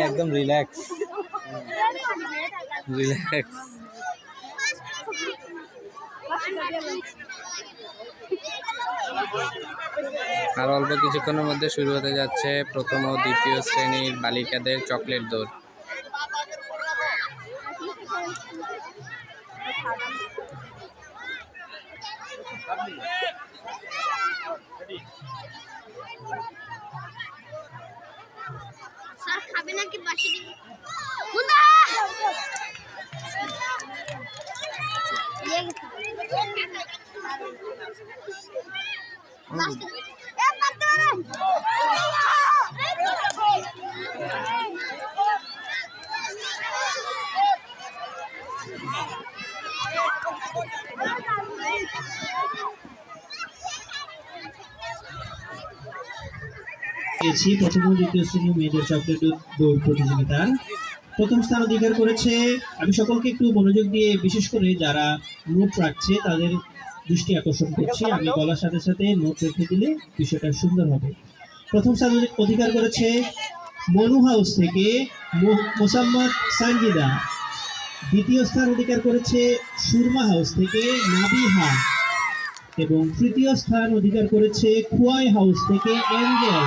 একদম relax relax আর অল্প কিছুক্ষণের মধ্যে শুরু হতে যাচ্ছে প্রথম ও দ্বিতীয় শ্রেণির বালিকাদের চকলেট দৌড়। স্যার খাবে নাকি বাসি দিবি মুন্দা লাস্ট এ পাত্র পেয়েছি প্রথম দ্বিতীয় শ্রেণি মেয়েদের চকলেট দৌড় প্রথম স্থান অধিকার করেছে। আমি সকলকে একটু মনোযোগ দিয়ে, বিশেষ করে যারা নোট রাখছে, তাদের দৃষ্টি আকর্ষণ করছি। আমি বলার সাথে সাথে নোট রেখে দিলে বিষয়টা সুন্দর হবে। প্রথম স্থান অধিকার করেছে মনু হাউস থেকে মোসাম্মদ দ্বিতীয় স্থান অধিকার করেছে সুরমা হাউস থেকে নাবিহা এবং তৃতীয় স্থান অধিকার করেছে খুয়াই হাউস থেকে এঞ্জেল